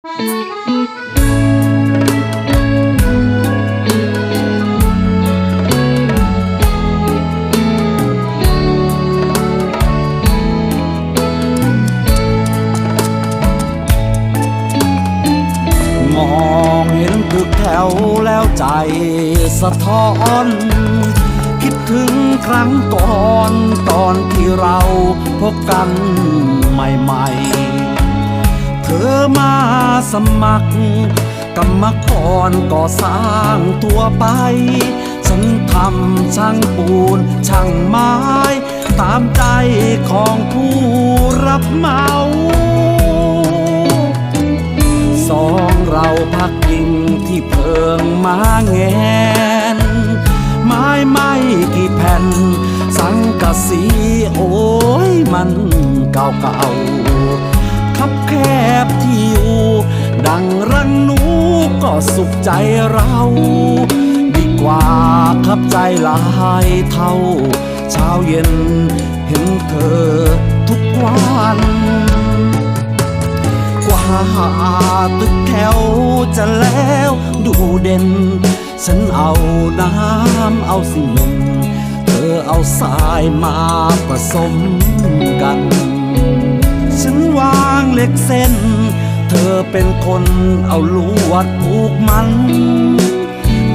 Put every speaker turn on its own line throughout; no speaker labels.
มองเห็นตึกแถวแล้วใจสะท้อน คิดถึงครั้งก่อนตอนที่เราพบกันใหม่ๆ ธอมาสมัคร กรรมกรก่อสร้างตัวไป ฉันทำช่างปูนช่างไม้ ตามใจของผู้รับเหมาสองเราพักยิงที่เพิงมาแงน ไม้ไม่กี่แผ่น สังกะสีโอ้ยมันเก่าเก่า แคบที่อยู่ ดังรังหนูก็สุขใจเรา ดีกว่าขับใจหลายเท่า เช้าเย็นเห็นเธอทุกวัน กว่าตึกแถวจะแล้วดูเด่น ฉันเอาน้ำเอาซีเมนเธอเอาทรายมาผสมกัน ล็กเส้น เธอเป็นคนเอาลวดผูกมัน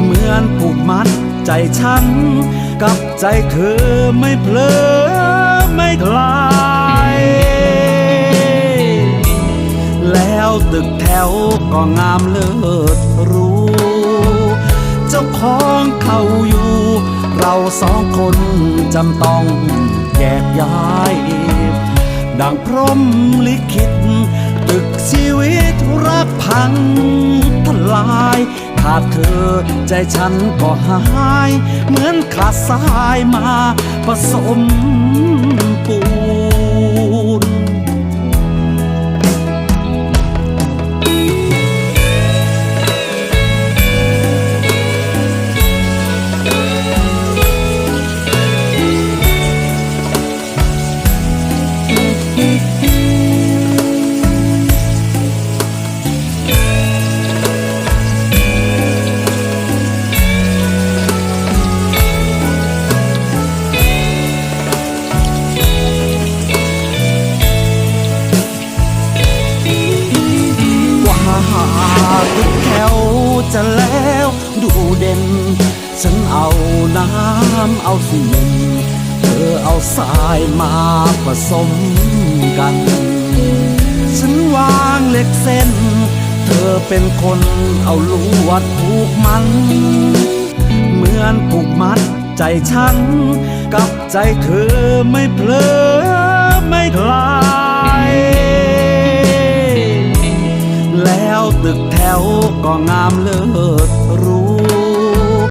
เหมือนผูกมัดใจฉัน กับใจเธอไม่เพลอไม่คลาย แล้วตึกแถวก็งามเลิศรู้ เจ้าของเขาอยู่ เราสองคนจำต้องแยกย้ายดังพรหมลิขิต พังทลาย ขาดเธอใจฉันก็หาย เหมือนขาดสายมาผสม จะแล้วดูเด่น ฉันเอาน้ำเอาซีเมนเธอเอาทรายมาผสมกัน ฉันวางเหล็กเส้น เธอเป็นคนเอาลวดผูกมัน เหมือนผูกมัดใจฉัน กับใจเธอไม่เพลอไม่คลาย กแถวก็งามเลิศรู